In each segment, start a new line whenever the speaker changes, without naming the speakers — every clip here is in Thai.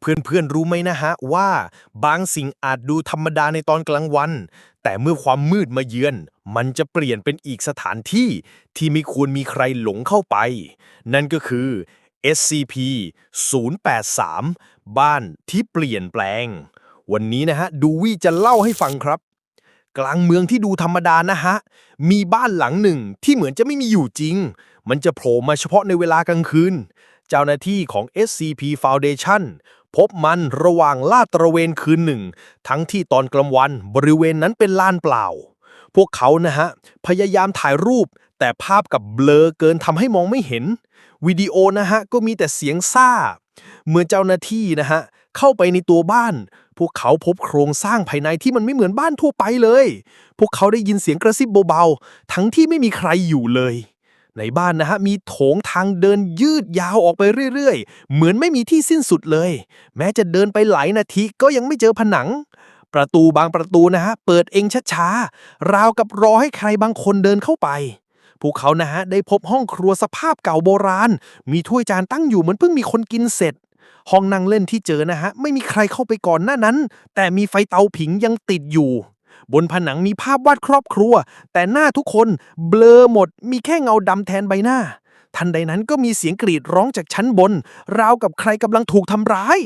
เพื่อนๆรู้ไหมนะฮะว่าบางสิ่งอาจดูธรรมดาในตอนกลางวัน แต่เมื่อความมืดมาเยือน มันจะเปลี่ยนเป็นอีกสถานที่ที่ไม่ควรมีใครหลงเข้าไป นั่นก็คือ SCP 083บ้านที่เปลี่ยนแปลง วันนี้นะฮะดูวี่จะเล่าให้ฟังครับ กลางเมืองที่ดูธรรมดานะฮะ มีบ้านหลังหนึ่งที่เหมือนจะไม่มีอยู่จริง มันจะโผล่มาเฉพาะในเวลากลางคืน เจ้าหน้าที่ของ SCP Foundation พบมันระหว่างลาดตระเวนคืนหนึ่ง ทั้งที่ตอนกลางวันบริเวณนั้นเป็นลานเปล่า พวกเขานะฮะ พยายามถ่ายรูป แต่ภาพกับเบลอเกินทำให้มองไม่เห็น วิดีโอนะฮะ ก็มีแต่เสียงซ่า เมื่อเจ้าหน้าที่นะฮะ เข้าไปในตัวบ้าน พวกเขาพบโครงสร้างภายในที่มันไม่เหมือนบ้านทั่วไปเลย พวกเขาได้ยินเสียงกระซิบเบาๆทั้งที่ไม่มีใครอยู่เลย ในบ้านนะฮะมีโถงทางเดินยืดยาวออกไปเรื่อยๆ เหมือนไม่มีที่สิ้นสุดเลย แม้จะเดินไปหลายนาทีก็ยังไม่เจอผนัง ประตูบางประตูนะฮะเปิดเองช้าๆ ราวกับรอให้ใครบางคนเดินเข้าไป พวกเขานะฮะได้พบห้องครัวสภาพเก่าโบราณ มีถ้วยจานตั้งอยู่เหมือนเพิ่งมีคนกินเสร็จ ห้องนั่งเล่นที่เจอนะฮะไม่มีใครเข้าไปก่อนหน้านั้น แต่มีไฟเตาผิงยังติดอยู่ บนผนังมีภาพวาดครอบครัว แต่หน้าทุกคนเบลอหมด มีแค่เงาดำแทนใบหน้า ทันใดนั้นก็มีเสียงกรีดร้องจากชั้นบน ราวกับใครกำลังถูกทำร้าย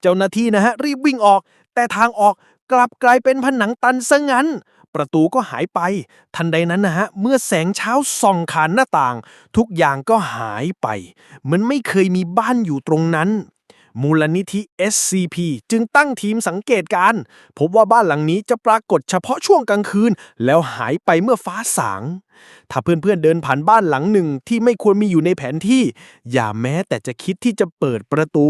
เจ้าหน้าที่นะฮะรีบวิ่งออก แต่ทางออกกลับกลายเป็นผนังตันซะงั้น ประตูก็หายไป ทันใดนั้นนะฮะ เมื่อแสงเช้าส่องผ่านหน้าต่าง ทุกอย่างก็หายไปเหมือนไม่เคยมีบ้านอยู่ตรงนั้น มูลนิธิ SCP จึงตั้งทีมสังเกตการณ์พบว่าบ้านหลังนี้จะปรากฏเฉพาะช่วงกลางคืน แล้วหายไปเมื่อฟ้าสาง ถ้าเพื่อนๆเดินผ่านบ้านหลังหนึ่งที่ไม่ควรมีอยู่ในแผนที่ อย่าแม้แต่จะคิดที่จะเปิดประตู